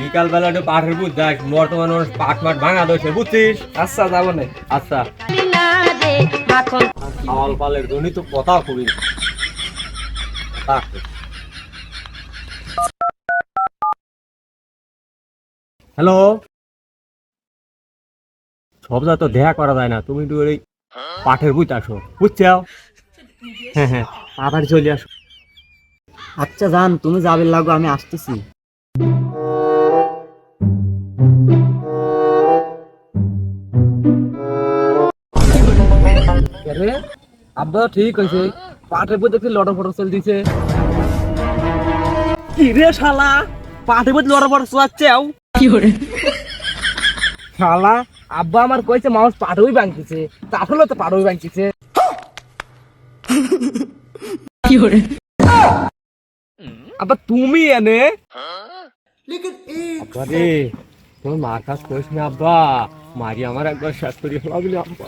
বিকাল বেলা একটু পাঠের বুঝ দেখ বর্তমান মানুষ পাট মাঠ ভাঙা দোষে বুঝছিস? আচ্ছা যাব না। আচ্ছা। না মাখন খাওয়াল পালের জন্যই তো কথা কবি। হ্যালো? সব যা তো দেখা করা যায় না। তুমি একটু ওই পাঠের বুঝ আসো বুঝছাও হ্যাঁ হ্যাঁ। তাড়াতাড়ি চলে আসো। আচ্ছা জান তুমি যাবে লাগো আমি আসতেছি। আব্বা ঠিক হয়েছে বই দেখছি লটর ফটো চল দিছে কি রে শালা পাঠের বই লটর ফটো চলাচ্ছেও শালা আব্বা আমার কইছে মানুষ পাঠই ভাঙতেছে তাহলে তো পাঠই ভাঙতেছে আব্বা তুমি এনে? আব্বা রে তোমার মার কাজ করিস না আব্বা। মারি আমার একবার শেষ করি হলাম আব্বা।